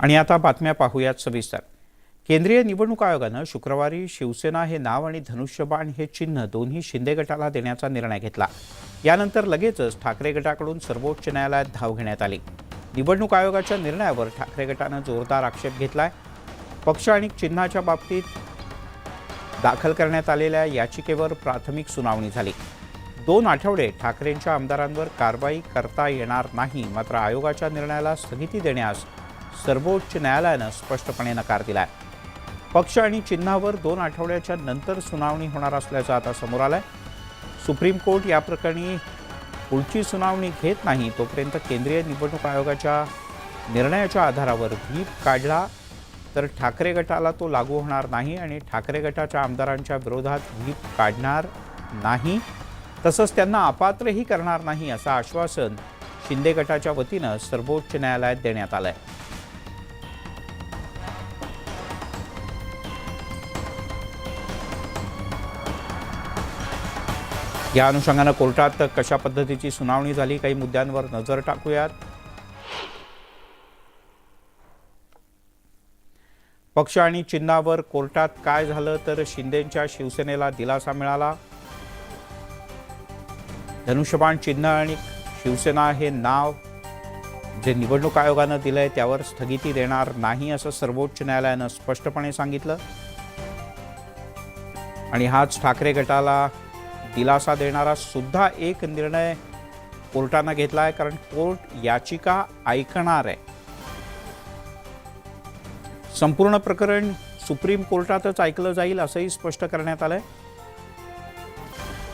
आणि आता बातम्या पाहूयात सविस्तर. केंद्रीय निवडणूक आयोगानं शुक्रवारी शिवसेना हे नाव आणि धनुष्यबाण हे चिन्ह दोन्ही शिंदे गटाला देण्याचा निर्णय घेतला. यानंतर लगेचच ठाकरे गटाकडून सर्वोच्च न्यायालयात धाव घेण्यात आली. निवडणूक आयोगाच्या निर्णयावर ठाकरे गटानं जोरदार आक्षेप घेतलाय. पक्ष आणि चिन्हाच्या बाबतीत दाखल करण्यात आलेल्या याचिकेवर प्राथमिक सुनावणी झाली. दोन आठवडे ठाकरेंच्या आमदारांवर कारवाई करता येणार नाही मात्र आयोगाच्या निर्णयाला स्थगिती देण्यास सर्वोच्च न्यायालयानं स्पष्टपणे नकार दिला आहे पक्ष आणि चिन्हावर दोन आठवड्याच्या नंतर सुनावणी होणार असल्याचं आता समोर आलंय. सुप्रीम कोर्ट या प्रकरणी पुढची सुनावणी घेत नाही तोपर्यंत केंद्रीय निवडणूक आयोगाच्या निर्णयाच्या आधारावर व्हीप काढला तर ठाकरे गटाला तो लागू होणार नाही आणि ठाकरे गटाच्या आमदारांच्या विरोधात व्हीप काढणार नाही. तसंच त्यांना अपात्रही करणार नाही असं आश्वासन शिंदे गटाच्या वतीनं सर्वोच्च न्यायालयात देण्यात आलंय. या अनुषंगानं कोर्टात कशा पद्धतीची सुनावणी झाली काही मुद्द्यांवर नजर टाकूयात. पक्ष आणि चिन्हावर कोर्टात काय झालं तर शिंदेच्या शिवसेनेला दिलासा मिळाला? धनुष्यबाण चिन्ह आणि शिवसेना हे नाव जे निवडणूक आयोगानं दिलंय त्यावर स्थगिती देणार नाही असं सर्वोच्च न्यायालयानं स्पष्टपणे सांगितलं. आणि हाच ठाकरे गटाला दिलासा देणारा सुद्धा एक निर्णय कोर्टानं घेतला आहे कारण कोर्ट याचिका ऐकणार आहे. संपूर्ण प्रकरण सुप्रीम कोर्टातच ऐकलं जाईल असंही स्पष्ट करण्यात आलंय.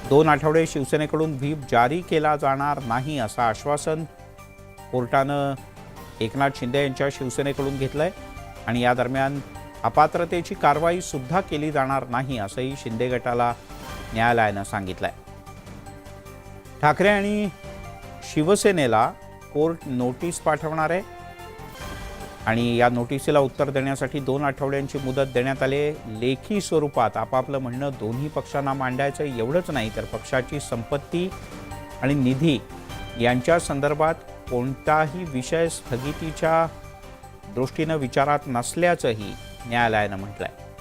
दोन आठवडे शिवसेनेकडून व्हीप जारी केला जाणार नाही असं आश्वासन कोर्टानं एकनाथ शिंदे यांच्या शिवसेनेकडून घेतलंय. आणि या दरम्यान अपात्रतेची कारवाई सुद्धा केली जाणार नाही असंही शिंदे गटाला न्यायालयानं सांगितलंय. ठाकरे आणि शिवसेनेला कोर्ट नोटीस पाठवणार आहे. आणि या नोटिसीला उत्तर देण्यासाठी दोन आठवड्यांची मुदत देण्यात आली लेखी स्वरूपात आपापलं म्हणणं दोन्ही पक्षांना मांडायचं एवढंच नाही तर पक्षाची संपत्ती आणि निधी यांच्या संदर्भात कोणताही विषय स्थगितीच्या दृष्टीनं विचारात नसल्याचंही न्यायालयानं म्हटलं आहे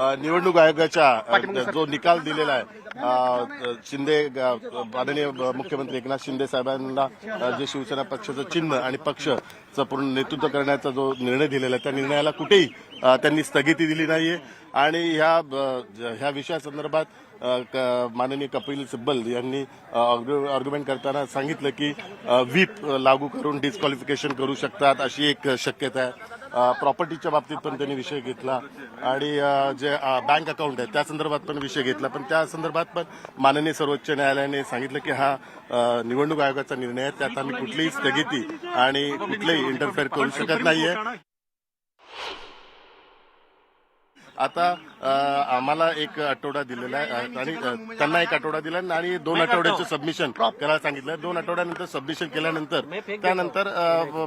निवडणूक आयोगाच्या जो निकाल दिलेला आहे शिंदे माननीय मुख्यमंत्री एकनाथ शिंदे साहेबांना जे शिवसेना पक्षाचं चिन्ह आणि पक्षचं पूर्ण नेतृत्व करण्याचा जो निर्णय दिलेला आहे त्या निर्णयाला कुठेही त्यांनी स्थगिती दिली नाहीये. आणि ह्या ह्या विषयासंदर्भात माननीय कपिल सिब्बल यांनी आर्ग्युमेंट करताना सांगितलं की व्हीप लागू करून डिस्क्वालिफिकेशन करू शकतात अशी एक शक्यता आहे. प्रॉपर्टीच्या बाबतीत पण त्यांनी विषय घेतला. आणि जे बँक अकाउंट आहे त्या संदर्भात पण विषय घेतला. पण त्या संदर्भात पण माननीय सर्वोच्च न्यायालयाने सांगितलं की हा निवडणूक आयोगाचा निर्णय आहे. त्यात आम्ही कुठलीही स्थगिती आणि कुठलंही इंटरफेअर करू शकत नाहीये. आता आम्हाला एक आठवडा दिलेला आहे आणि त्यांना एक आठवडा दिला आणि दोन आठवड्याचं सबमिशन करायला सांगितलं. दोन आठवड्यानंतर सबमिशन केल्यानंतर त्यानंतर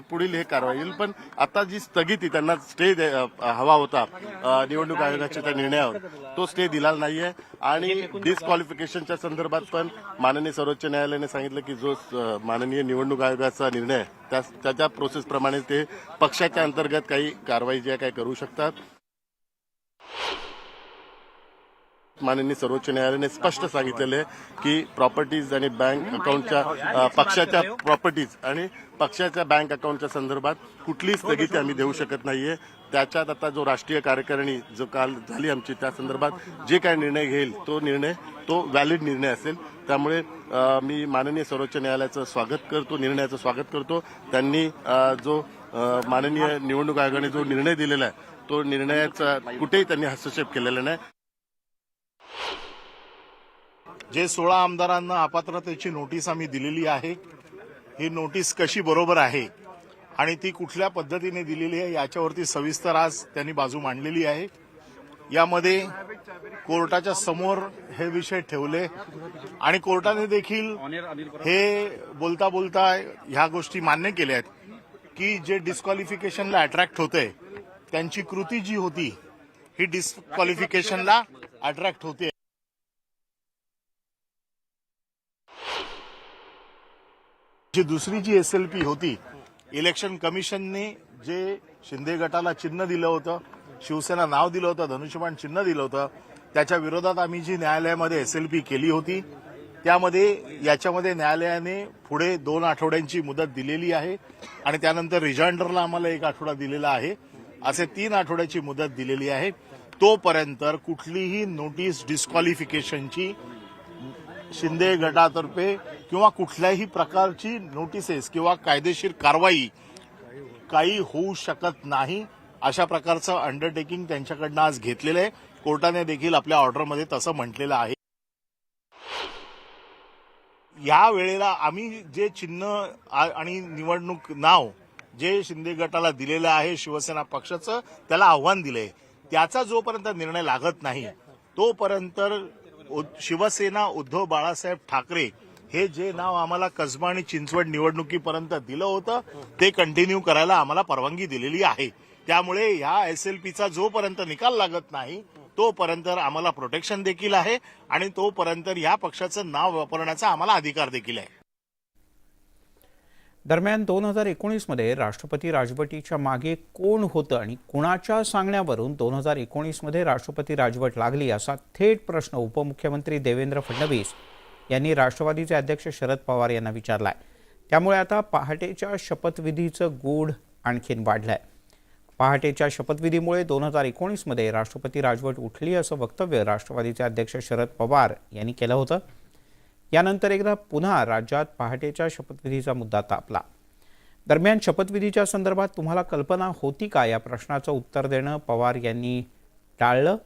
पुढील हे कारवाई येईल. पण आता जी स्थगिती त्यांना स्टे हवा होता निवडणूक आयोगाच्या त्या निर्णयावर तो स्टे दिला नाहीये. आणि डिस्क्वालिफिकेशनच्या संदर्भात पण माननीय सर्वोच्च न्यायालयाने सांगितलं की जो माननीय निवडणूक आयोगाचा निर्णय त्याच्या प्रोसेसप्रमाणे ते पक्षाच्या अंतर्गत काही कारवाई जी आहे काही करू शकतात. माननीय सर्वोच्च न्यायालयाने स्पष्ट सांगितलेलं आहे की प्रॉपर्टीज आणि बँक अकाउंटच्या पक्षाच्या प्रॉपर्टीज आणि पक्षाच्या बँक अकाउंटच्या संदर्भात कुठलीच स्थगिती आम्ही देऊ शकत नाहीये. त्याच्यात आता जो राष्ट्रीय कार्यकारिणी जो काल झाली आमची त्या संदर्भात जे काय निर्णय घेईल तो निर्णय तो व्हॅलिड निर्णय असेल. त्यामुळे मी माननीय सर्वोच्च न्यायालयाचं स्वागत करतो निर्णयाचं स्वागत करतो. त्यांनी जो माननीय निवडणूक आयोगाने जो निर्णय दिलेला आहे तो निर्णयाचा कुठेही त्यांनी हस्तक्षेप केलेला नाही. जे सोळा आमदारांना अपात्रतेची नोटीस आम्ही दिलेली आहे ही नोटीस कशी बरोबर आहे आणि ती कुठल्या पद्धतीने दिलेली आहे याच्यावरती सविस्तर आज त्यांनी बाजू मांडलेली आहे. यामध्ये कोर्टाच्या समोर हे विषय ठेवले आणि कोर्टाने देखील हे बोलता बोलता ह्या गोष्टी मान्य केल्या आहेत की जे डिस्क्वालिफिकेशनला अट्रॅक्ट होते त्यांची कृती जी होती ही डिस्क्वालिफिकेशनला अट्रॅक्ट होते. जी दुसरी जी एस एल पी होती इलेक्शन कमिशनने जे शिंदे गटाला चिन्ह दिलं होतं शिवसेना नाव दिलं होतं धनुष्यबाण चिन्ह दिलं होतं त्याच्या विरोधात आम्ही जी न्यायालयामध्ये एस एल पी केली होती त्यामध्ये याच्यामध्ये न्यायालयाने पुढे दोन आठवड्यांची मुदत दिलेली आहे आणि त्यानंतर रिजाइंडरला आम्हाला एक आठवडा दिलेला आहे असे तीन आठवड्याची मुदत दिलेली आहे. तोपर्यंत कुठलीही नोटीस डिस्क्वालिफिकेशनची शिंदे गटातर्फे किंवा कुठल्याही प्रकारची नोटिसेस किंवा कायदेशीर कारवाई काही होऊ शकत नाही अशा प्रकारचं अंडरटेकिंग त्यांच्याकडनं आज घेतलेलं आहे. कोर्टाने देखील आपल्या ऑर्डरमध्ये तसं म्हटलेलं आहे. या वेळेला आम्ही जे चिन्ह आणि निवडणूक नाव जे शिंदे गटाला दिलेलं आहे शिवसेना पक्षाचं त्याला आव्हान दिलंय. त्याचा जोपर्यंत निर्णय लागत नाही तोपर्यंत शिवसेना उद्धव बाळासाहेब ठाकरे हे जे नाव आम्हाला कसबा आणि चिंचवड निवडणुकीपर्यंत दिलं होतं ते कंटिन्यू करायला आम्हाला परवानगी दिलेली आहे. त्यामुळे ह्या एसएलपीचा जोपर्यंत निकाल लागत नाही तोपर्यंत आम्हाला प्रोटेक्शन देखील आहे आणि तोपर्यंत या पक्षाचं नाव वापरण्याचा आम्हाला अधिकार देखील आहे. दरम्यान दोन हजार एकोणीसमध्ये राष्ट्रपती राजवटीच्या मागे कोण होतं आणि कुणाच्या सांगण्यावरून दोन हजार एकोणीसमध्ये राष्ट्रपती राजवट लागली असा थेट प्रश्न उपमुख्यमंत्री देवेंद्र फडणवीस यांनी राष्ट्रवादीचे अध्यक्ष शरद पवार यांना विचारलाय. त्यामुळे आता पहाटेच्या शपथविधीचं गूढ आणखीन वाढलंय. पहाटेच्या शपथविधीमुळे दोन हजार एकोणीसमध्ये राष्ट्रपती राजवट उठली असं वक्तव्य राष्ट्रवादीचे अध्यक्ष शरद पवार यांनी केलं होतं. यानंतर एकदा पुन्हा राज्यात पहाटेच्या शपथविधीचा मुद्दा तापला. दरम्यान शपथविधीच्या संदर्भात तुम्हाला कल्पना होती का? या प्रश्नाचं उत्तर देणं पवार यांनी टाळलं.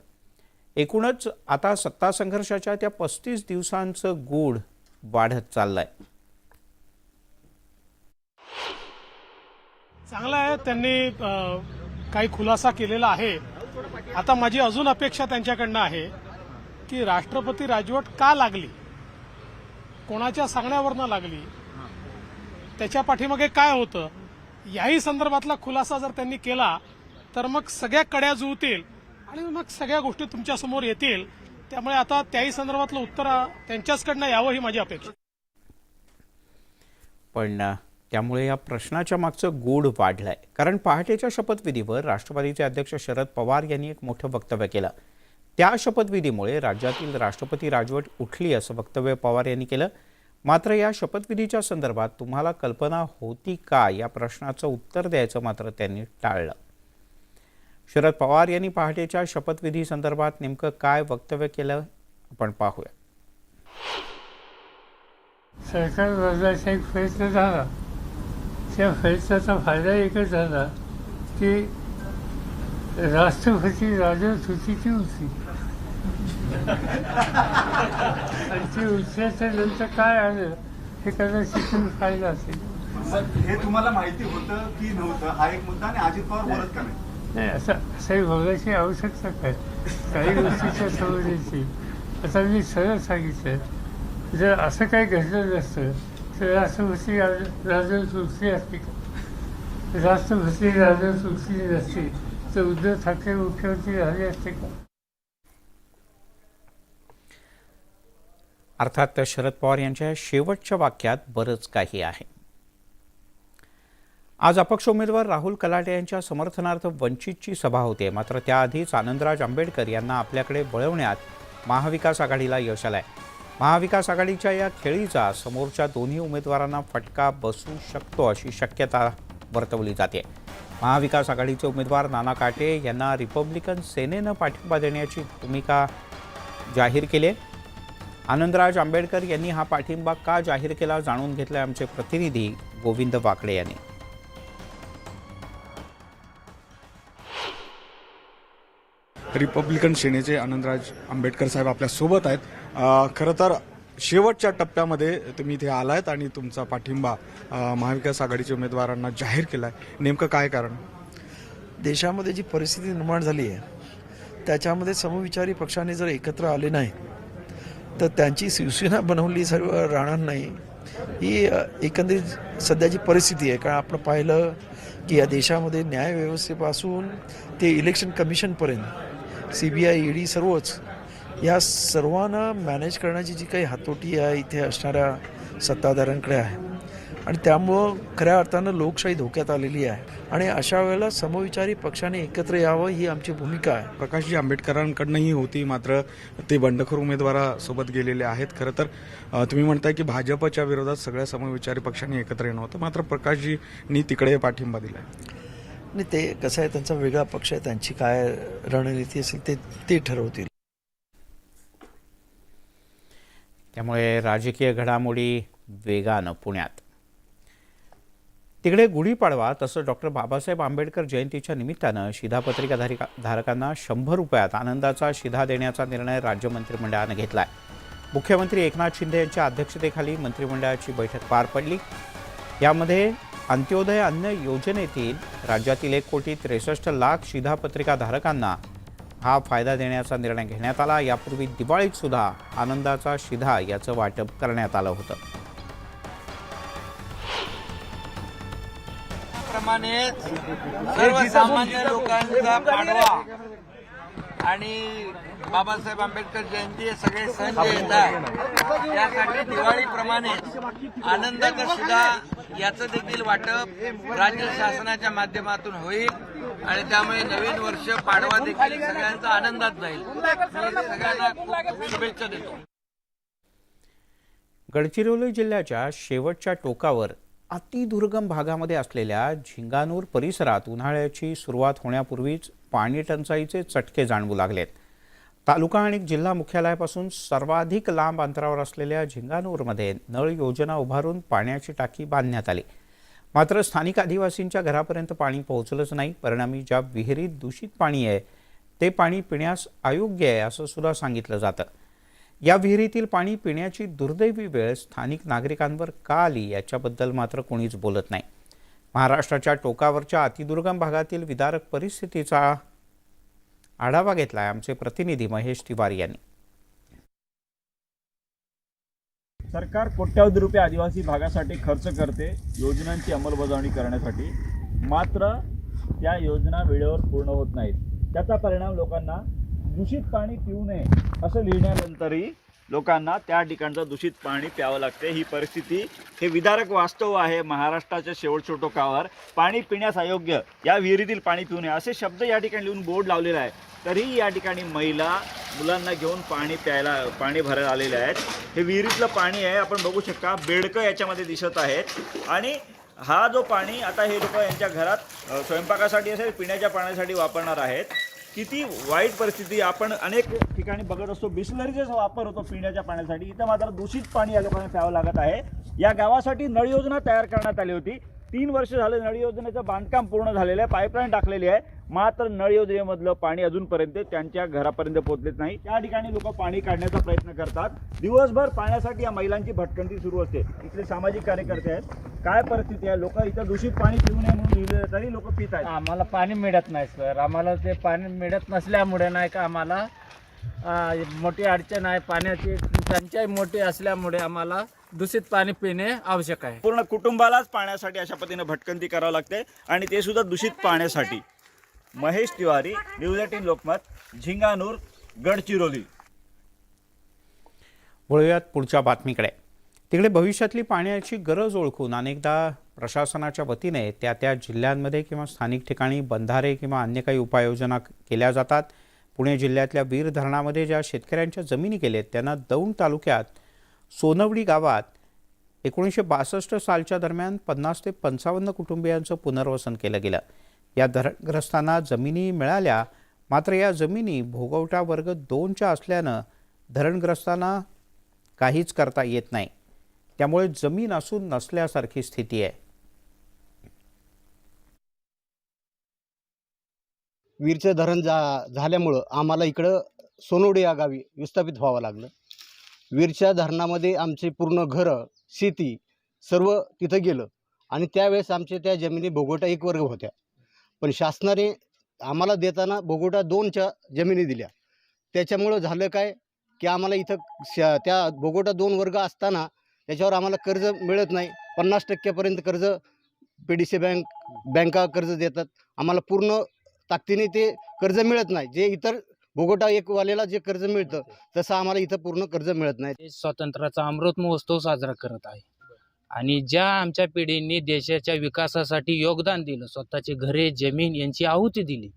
एकूणच आता सत्ता संघर्षाच्या त्या पस्तीस दिवसांचं गूढ वाढत चाललंय. चांगलं आहे. त्यांनी काही खुलासा केलेला आहे. आता माझी अजून अपेक्षा त्यांच्याकडनं आहे की राष्ट्रपती राजवट का लागली? कोणाच्या सांगण्यावरनं लागली त्याच्या पाठीमागे काय होतं याही संदर्भातला खुलासा जर त्यांनी केला तर मग सगळ्या कड्या जुळतील आणि मग सगळ्या गोष्टी तुमच्यासमोर येतील. त्यामुळे आता त्याही संदर्भातलं उत्तर त्यांच्याचकडनं यावं ही माझी अपेक्षा. पण त्यामुळे या प्रश्नाच्या मागचं गूढ वाढलंय. कारण पहाटेच्या शपथविधीवर राष्ट्रवादीचे अध्यक्ष शरद पवार यांनी एक मोठं वक्तव्य केलं. त्या शपथविधीमुळे राज्यातील राष्ट्रपती राजवट उठली असं वक्तव्य पवार यांनी केलं. मात्र या शपथविधीच्या संदर्भात तुम्हाला कल्पना होती का? या प्रश्नाचं उत्तर द्यायचं मात्र त्यांनी टाळलं. शरद पवार यांनी पहाटेच्या शपथविधी संदर्भात नेमकं काय वक्तव्य केलं? आपण पाहूया. सरकार बदलायचा एक प्रयत्न झाला. त्या प्रयत्नाचा फायदा एकच झाला की राष्ट्रपती राजवत होती. ती होती ती नंतर काय आलं हे कदाचित तुम्ही फायदा असेल. हे तुम्हाला माहिती होतं की नव्हतं? हा एक मुद्दा आणि अजित पवार बोलत का नाही? असं असंही बघायची आवश्यकता काय? काही गोष्टीच्या समजायची आता मी सरळ सांगितलं जर असं काही घडलं नसतं तर राष्ट्रपती राज- राजवट उठली असती का? राष्ट्रपती राजवट उठली नसती तर उद्धव ठाकरे मुख्यमंत्री झाले असते का अर्थात शरद पवार यांच्या शेवटच्या वाक्यात बरंच काही आहे. आज अपक्ष उमेदवार राहुल कलाटे यांच्या समर्थनार्थ वंचितची सभा होते. मात्र त्याआधीच आनंदराज आंबेडकर यांना आपल्याकडे वळवण्यात महाविकास आघाडीला यश आलंय. महाविकास आघाडीच्या या खेळीचा समोरच्या दोन्ही उमेदवारांना फटका बसू शकतो अशी शक्यता वर्तवली जाते. महाविकास आघाडीचे उमेदवार नाना काटे यांना रिपब्लिकन सेनेनं पाठिंबा देण्याची भूमिका जाहीर केली. आहे आनंदराज आंबेडकर यांनी हा पाठिंबा का जाहीर केला जाणून घेतला आमचे प्रतिनिधी गोविंद वाकडे यांनी. रिपब्लिकन सेनेचे आनंदराज आंबेडकर साहेब आपल्यासोबत आहेत. खरं तर शेवटच्या टप्प्यामध्ये तुम्ही इथे आलायत आणि तुमचा पाठिंबा महाविकास आघाडीच्या उमेदवारांना जाहीर केलाय. नेमकं काय कारण? देशामध्ये जी परिस्थिती निर्माण झाली आहे त्याच्यामध्ये समविचारी पक्षाने जर एकत्र आले नाही तर त्यांची शिवसेना बनवली सर्व राहणार नाही. ही एकंदरीत सध्याची परिस्थिती आहे. कारण आपण पाहिलं की या देशामध्ये न्यायव्यवस्थेपासून ते इलेक्शन कमिशनपर्यंत सी बी आय ईडी सर्वच या सर्वांना मॅनेज करण्याची जी काही हातोटी आहे इथे असणाऱ्या सत्ताधाऱ्यांकडे आहे. आणि त्यामुळं खऱ्या अर्थानं लोकशाही धोक्यात आलेली आहे. आणि अशा वेळेला समविचारी पक्षाने एकत्र यावं ही आमची भूमिका आहे. प्रकाशजी आंबेडकरांकडनंही होती मात्र ते बंडखोर उमेदवारासोबत गेलेले आहेत. खरं तर तुम्ही म्हणताय की भाजपच्या विरोधात सगळ्या समविचारी पक्षांनी एकत्र येणं होतं. मात्र प्रकाशजींनी तिकडे पाठिंबा दिलाय. आणि ते कसं आहे त्यांचा वेगळा पक्ष आहे त्यांची काय रणनीती असेल ते ते ठरवतील. त्यामुळे राजकीय घडामोडी वेगानं पुण्यात. तिकडे गुढीपाडवा तसं डॉक्टर बाबासाहेब आंबेडकर जयंतीच्या निमित्तानं शिधापत्रिका धारिका धारकांना शंभर रुपयात आनंदाचा शिधा देण्याचा निर्णय राज्य मंत्रिमंडळानं घेतला आहे मुख्यमंत्री एकनाथ शिंदे यांच्या अध्यक्षतेखाली मंत्रिमंडळाची बैठक पार पडली. यामध्ये अंत्योदय अन्न योजनेतील राज्यातील एक कोटी त्रेसष्ट लाख शिधापत्रिका धारकांना हा फायदा देण्याचा निर्णय घेण्यात आला. यापूर्वी दिवाळीत सुद्धा आनंदाचा शिधा याचं वाटप करण्यात आलं होतं. सर्वसामान्य लोकांचा पाडवा आणि बाबासाहेब आंबेडकर जयंती हे सगळे सण जे येतात. त्यासाठी दिवाळीप्रमाणेच आनंदाचा सुद्धा याचं देखील वाटप राज्य शासनाच्या माध्यमातून होईल. आणि त्यामुळे नवीन वर्ष पाडवा देखील सगळ्यांचा आनंदात जाईल. सगळ्यांना खूप शुभेच्छा देतो. गडचिरोली जिल्ह्याच्या शेवटच्या टोकावर अतिदुर्गम भागामध्ये असलेल्या झिंगानूर परिसरात उन्हाळ्याची सुरुवात होण्यापूर्वीच पाणी टंचाईचे चटके जाणवू लागलेत. तालुका आणि जिल्हा मुख्यालयापासून सर्वाधिक लांब अंतरावर असलेल्या झिंगानूरमध्ये नळ योजना उभारून पाण्याची टाकी बांधण्यात आली. मात्र स्थानिक आदिवासींच्या घरापर्यंत पाणी पोहोचलंच नाही. परिणामी ज्या विहिरीत दूषित पाणी आहे ते पाणी पिण्यास अयोग्य आहे असं सुद्धा सांगितलं जातं. या विहिरीतील पाणी पिण्याची दुर्दैवी वेळ स्थानिक नागरिकांवर का आली याच्याबद्दल मात्र कोणीच बोलत नाही. महाराष्ट्राच्या टोकावरच्या अतिदुर्गम भागातील विदारक परिस्थितीचा आढावा घेतलाय आमचे प्रतिनिधी महेश तिवारी यांनी. सरकार कोट्यावधी रुपये आदिवासी भागासाठी खर्च करते योजनांची अंमलबजावणी करण्यासाठी. मात्र त्या योजना वेळेवर पूर्ण होत नाहीत. त्याचा परिणाम लोकांना दूषित पाणी पिऊ नये असं लिहिण्यानंतरही लोकांना त्या ठिकाणचं दूषित पाणी प्यावं लागते. ही परिस्थिती हे विदारक वास्तव आहे. महाराष्ट्राच्या शेवटच्या टोकावर पाणी पिण्यास अयोग्य या विहिरीतील पाणी पिऊ नये असे शब्द या ठिकाणी लिहून बोर्ड लावलेला आहे. तरीही या ठिकाणी महिला मुलांना घेऊन पाणी प्यायला पाणी भरायला आलेले आहेत. हे विहिरीतलं पाणी आहे आपण बघू शकता. बेडकं याच्यामध्ये दिसत आहेत. आणि हा जो पाणी आता हे लोक यांच्या घरात स्वयंपाकासाठी असेल पिण्याच्या पाण्यासाठी वापरणार आहेत. किती वाईट परिस्थिती आपण अनेक ठिकाणी बघत असतो. बिस्लरीचाच वापर होतो पिण्याच्या पाण्यासाठी. इथं मात्र दूषित पाणी या लोकांना प्यावं लागत आहे. या गावासाठी नळ योजना तयार करण्यात आली होती. तीन वर्ष झालं नळ योजनेचं बांधकाम पूर्ण झालेलं आहे पाईपलाईन टाकलेली आहे. मात्र नळ योजनेमधलं पाणी अजूनपर्यंत त्यांच्या घरापर्यंत पोहोचलेच नाही. त्या ठिकाणी लोक पाणी काढण्याचा प्रयत्न करतात. दिवसभर पाण्यासाठी या महिलांची भटकंती सुरू असते. इथले सामाजिक कार्यकर्ते आहेत. काय परिस्थिती आहे? लोक इथं दूषित पाणी पिऊ नये म्हणून लिहिलं तरी लोक पित आहेत. आम्हाला पाणी मिळत नाही सर आम्हाला ते पाणी मिळत नसल्यामुळे नाही का आम्हाला मोठी अडचण आहे. पाण्याची टंचाई मोठी असल्यामुळे आम्हाला दूषित पाणी पिणे आवश्यक आहे. पूर्ण कुटुंबालाच पाण्यासाठी अशा पद्धतीने भटकंती करावं लागते आणि ते सुद्धा दूषित पाण्यासाठी. Mahesh Tiwari news eighteen Lokmat Jhinganur Gadchiroli. वळूयात पुढच्या बातमीकडे. तिकडे भविष्यातली पाण्याची गरज ओळखून अनेकदा प्रशासनाच्या वतीने त्या त्या जिल्ह्यांमध्ये किंवा स्थानिक ठिकाणी बंधारे किंवा अन्य काही उपाययोजना केल्या जातात. पुणे जिल्ह्यातल्या वीर धरणामध्ये ज्या शेतकऱ्यांच्या जमिनी गेलेत त्यांना दौंड तालुक्यात सोनवडी गावात एकोणीसशे बासष्ट सालच्या दरम्यान पन्नास ते पंचावन्न कुटुंबियांचं पुनर्वसन केलं गेलं. या धरणग्रस्तांना जमिनी मिळाल्या मात्र या जमिनी भोगवटा वर्ग दोनच्या असल्यानं धरणग्रस्तांना काहीच करता येत नाही. त्यामुळे जमीन असून नसल्यासारखी स्थिती आहे. वीरचं धरण जा झाल्यामुळं आम्हाला इकडं सोनोडी या गावी विस्थापित व्हावं लागलं. वीरच्या धरणामध्ये आमचे पूर्ण घरं शेती सर्व तिथं गेलं. आणि त्यावेळेस आमच्या त्या जमिनी भोगोटा एक वर्ग होत्या. पण शासनाने आम्हाला देताना भोगोटा दोनच्या जमिनी दिल्या. त्याच्यामुळं झालं काय? की आम्हाला इथं श- त्या भोगोटा दोन वर्ग असताना त्याच्यावर आम्हाला कर्ज मिळत नाही. पन्नास टक्क्यापर्यंत कर्ज पी डी सी बँक बँका कर्ज देतात. आम्हाला पूर्ण ताकदीने ते कर्ज मिळत नाही. जे इतर भोगोटा एक वालेला जे कर्ज मिळतं तसं आम्हाला इथं पूर्ण कर्ज मिळत नाही. स्वातंत्र्याचा अमृत महोत्सव साजरा करत आहे. आणि ज्या आमच्या पिढींनी देशाच्या विकासासाठी योगदान दिलं स्वतःचे घरे जमीन यांची आहुती दिली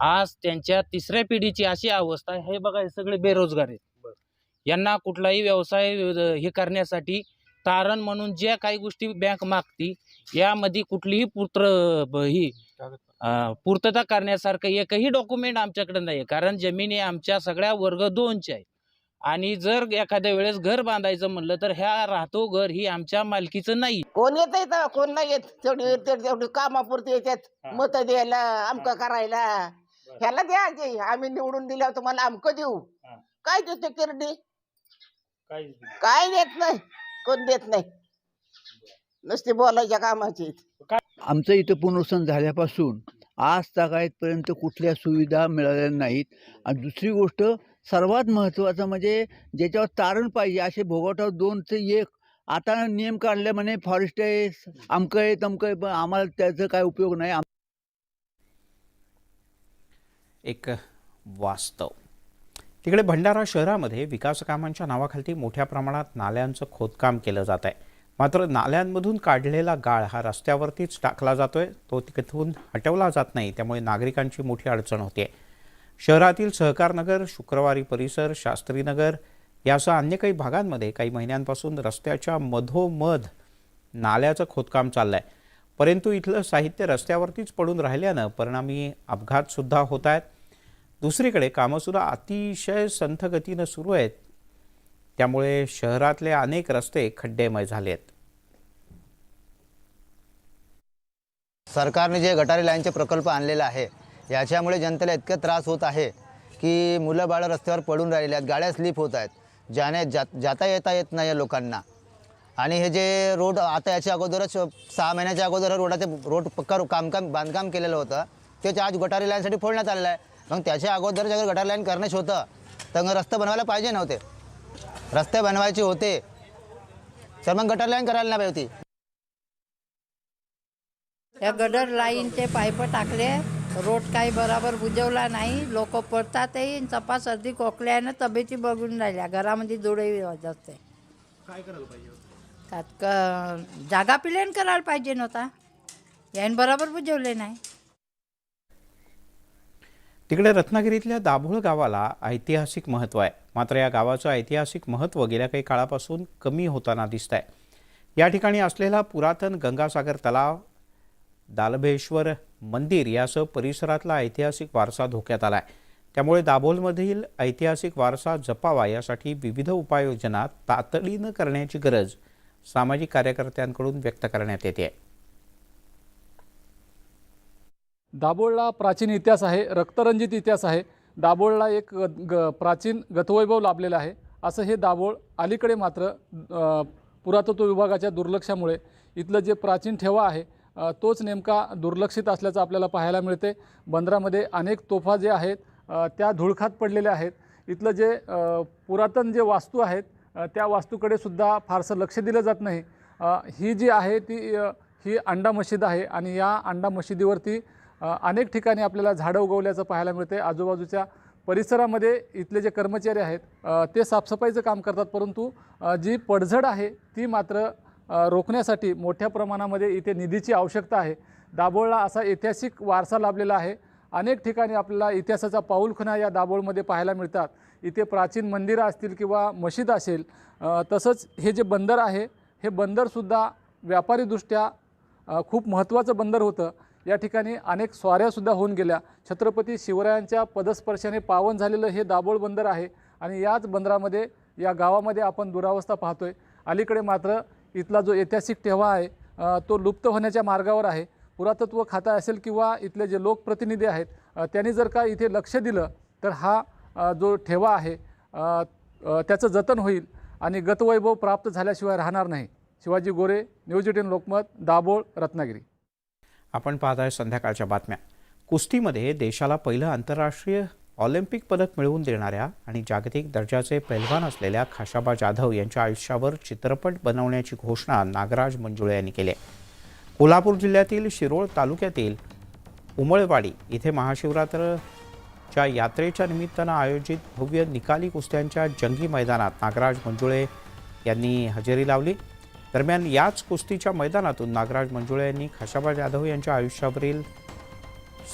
आज त्यांच्या तिसऱ्या पिढीची अशी अवस्था आहे हे बघा हे सगळे बेरोजगार आहेत. यांना कुठलाही व्यवसाय हे करण्यासाठी तारण म्हणून ज्या काही गोष्टी बँक मागती यामध्ये कुठलीही पुत्र ही पूर्तता करण्यासारखं एकही डॉक्युमेंट आमच्याकडे नाही कारण जमिनी आमच्या सगळ्या वर्ग दोनच्या आहेत आणि जर एखाद्या वेळेस घर बांधायचं म्हणलं तर ह्या राहतो घर ही आमच्या मालकीचं नाही. कोण येत इथं? कोण नाही येत? तेवढी तेवढी कामापुरती येतात. मत द्यायला आमक करायला. ह्याला द्या की आम्ही निवडून दिल्यावर तुम्हाला आमक देऊ. काय देतो किरडी? काय देत नाही? कोण देत नाही? नुसती बोलायच्या कामाची. आमचं इथं पुनर्वसन झाल्यापासून आज तागायतपर्यंत कुठल्या सुविधा मिळालेल्या नाहीत. आणि दुसरी गोष्ट सर्वात महत्त्वाचं म्हणजे ज्याच्यावर तारण पाहिजे असे भोगवटावर दोन ते एक. आता नियम काढले म्हणे फॉरेस्ट आहे अमकं आहे तमकं आहे पण आम्हाला त्याचा काय उपयोग नाही. एक वास्तव. तिकडे भंडारा शहरामध्ये विकास कामांच्या नावाखाली मोठ्या प्रमाणात नाल्यांचं खोदकाम केलं जात आहे मात्र नाल्यांमधून काढलेला गाळ हा रस्त्यावरतीच टाकला जातोय. तो तिथून हटवला जात नाही त्यामुळे नागरिकांची मोठी अडचण होते. शहरातील सहकारनगर शुक्रवारी परिसर शास्त्रीनगर यासह अन्य काही भागांमध्ये काही महिन्यांपासून रस्त्याच्या मधोमध नाल्याचं खोदकाम चाललंय. परंतु इथलं साहित्य रस्त्यावरतीच पडून राहिल्यानं परिणामी अपघातसुद्धा होत आहेत. दुसरीकडे कामंसुद्धा अतिशय संथगतीनं सुरू आहेत. त्यामुळे शहरातले अनेक रस्ते खड्डेमय झाले आहेत सरकारने जे गटारी लाईनचे प्रकल्प आणलेला आहे याच्यामुळे जनतेला इतका त्रास होत आहे की मुलं बाळं रस्त्यावर पडून राहिली आहेत गाड्या स्लिप होत आहेत ज्याने जात जाता येता येत नाही या लोकांना. आणि हे जे रोड आता याच्या अगोदरच सहा महिन्याच्या अगोदर रोडाचे रोड पक्का कामकाम बांधकाम केलेलं होतं ते आज गटारी लाईनसाठी फोडण्यात आलेलं आहे. मग त्याच्या अगोदर जर गटारी लाईन करण्याच होतं तर मग बनवायला पाहिजे नव्हते. रस्ते बनवायचे होते. तर मग गटारी लाईन करायला नाही पाहिजे होती. या गडर लाईनचे पाईप टाकले. रोड काही बरोबर बुजवला नाही. लोक पडतातही. चपा सर्दी खोकल्यानं तब्येती बघून राहिल्या. घरामध्ये जुळे असते काय करायला पाहिजे त्यात क जागा प्लेन करायला पाहिजे नव्हता. याने बरोबर बुजवले नाही. तिकडे रत्नागिरीतल्या दाभोळ गावाला ऐतिहासिक महत्त्व आहे. मात्र या गावाचं ऐतिहासिक महत्त्व गेल्या काही काळापासून कमी होताना दिसत आहे या ठिकाणी असलेला पुरातन गंगासागर तलाव दालभेश्वर मंदिर यासह परिसरातला ऐतिहासिक वारसा धोक्यात आला आहे त्यामुळे दाभोलमधील ऐतिहासिक वारसा जपावा यासाठी विविध उपाययोजना तातडीनं करण्याची गरज सामाजिक कार्यकर्त्यांकडून व्यक्त करण्यात येते. आहे दाभोळला प्राचीन इतिहास आहे रक्तरंजित इतिहास आहे. दाभोळला एक ग ग प्राचीन गतवैभव लाभलेलं आहे. असं हे दाभोळ अलीकडे मात्र पुरातत्व विभागाच्या दुर्लक्षामुळे इथलं जे प्राचीन ठेवा आहे तोच नेमका दुर्लक्षित असल्याचं आपल्याला पाहायला मिळते. बंदरामध्ये अनेक तोफा जे आहेत त्या धुळखात पडलेल्या आहेत. इथलं जे पुरातन जे वास्तू आहेत त्या वास्तूकडे सुद्धा फारसं लक्ष दिलं जात नाही. ही जी आहे ती ही अंडा मशीद आहे आणि या अंडा मशिदीवरती अनेक ठिकाणी आपल्याला झाडं उगवल्याचं पाहायला मिळते. आजूबाजूच्या परिसरामध्ये इथले जे कर्मचारी आहेत ते साफसफाईचं काम करतात. परंतु जी पडझड आहे ती मात्र रोखण्यासाठी मोठ्या प्रमाणामध्ये इथे निधीची आवश्यकता आहे. दाभोळला असा ऐतिहासिक वारसा लाभलेला आहे. अनेक ठिकाणी आपल्याला इतिहासाचा पाऊलखुणा या दाभोळमध्ये पाहायला मिळतात. इथे प्राचीन मंदिरं असतील किंवा मशीद असेल तसंच हे जे बंदर आहे हे बंदरसुद्धा व्यापारीदृष्ट्या खूप महत्त्वाचं बंदर होतं. या ठिकाणी अनेक स्वाऱ्यासुद्धा होऊन गेल्या. छत्रपती शिवरायांच्या पदस्पर्शाने पावन झालेलं हे दाभोळ बंदर आहे आणि याच बंदरामध्ये या गावामध्ये आपण दुरावस्था पाहतोय. अलीकडे मात्र इथला जो ऐतिहासिक ठेवा आहे तो लुप्त होण्याच्या मार्गावर आहे. पुरातत्व खाता असेल किंवा इथले जे लोकप्रतिनिधी आहेत त्यांनी जर का इथे लक्ष दिलं तर हा जो ठेवा आहे त्याचं जतन होईल आणि गतवैभव प्राप्त झाल्याशिवाय राहणार नाही. Shivaji Gore news eighteen Lokmat Dabhol Ratnagiri. आपण पाहत आहे संध्याकाळच्या बातम्या. कुस्तीमध्ये देशाला पहिलं आंतरराष्ट्रीय ऑलिम्पिक पदक मिळवून देणाऱ्या आणि जागतिक दर्जाचे पैलवान असलेल्या खाशाबा जाधव यांच्या आयुष्यावर चित्रपट बनवण्याची घोषणा नागराज मंजुळे यांनी केली आहे. कोल्हापूर जिल्ह्यातील शिरोळ तालुक्यातील उमळवाडी इथे महाशिवरात्रच्या यात्रेच्या निमित्तानं आयोजित भव्य निकाली कुस्त्यांच्या जंगी मैदानात नागराज मंजुळे यांनी हजेरी लावली. दरम्यान याच कुस्तीच्या मैदानातून नागराज मंजुळे यांनी खाशाबा जाधव यांच्या आयुष्यावरील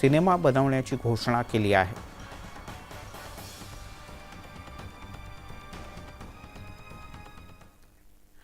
सिनेमा बनवण्याची घोषणा केली आहे.